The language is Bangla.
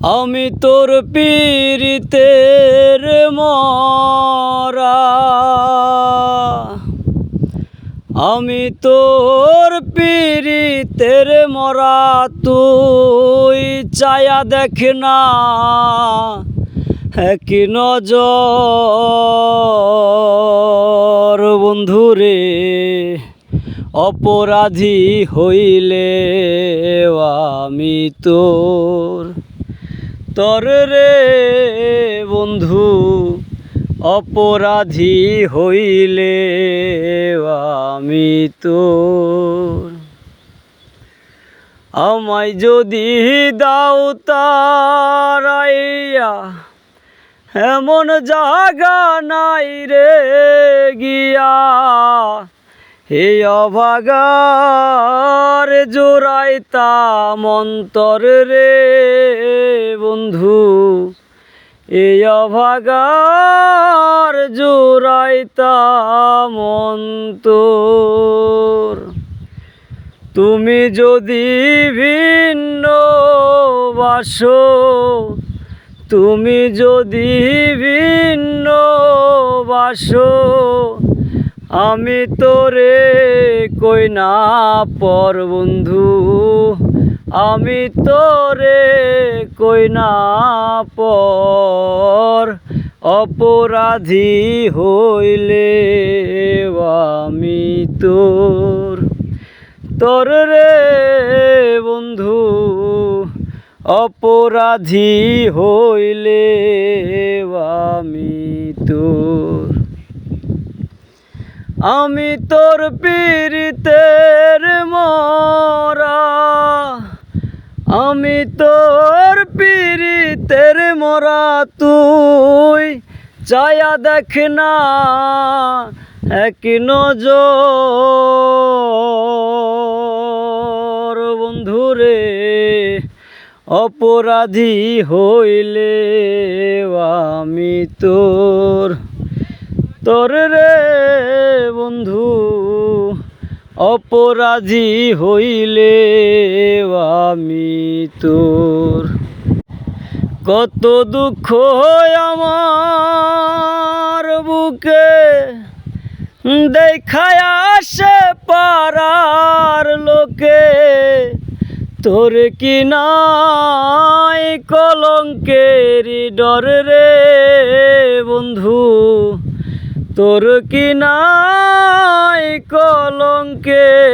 আমি তোর পীড়িতের মরা। আমি তোর পীড়িতের মরা, তুই চায়া দেখ না। এক নজর বন্ধুরে, অপরাধী হইলে আমি তোর তর রে বন্ধু, অপরাধী হইলে আমি তো আমায় যদি দাও তারাইয়া এমন জাগা নাই রে গিয়া, হে অভাগার জোড়াইতা মন্তর রে বন্ধু। এই অভাগার জোড়াইতা মন্তর। তুমি যদি ভিন্ন বাসো, তুমি যদি ভিন্ন বাসো আমি তোরে কই না পর বন্ধু? আমি তোরে কই না পর? অপরাধী হইলে আমি তোর। তোর রে বন্ধু, অপরাধী হইলে আমি তোর। আমি তোর পীড়িতের মরা। আমি তোর পীড়িতের মরা, তুই চায়া দেখ না, এক নজর। বন্ধুরে, অপরাধী হইলে আমি তোর তোর রে বন্ধু, অপরাধী হইলে আমি তোর। কত দুঃখ আমার বুকে, দেখায় আসে পারার লোকে। তোর কি নাই কলঙ্কেরি ডর রে বন্ধু তোর কি নাই কলঙ্কেরি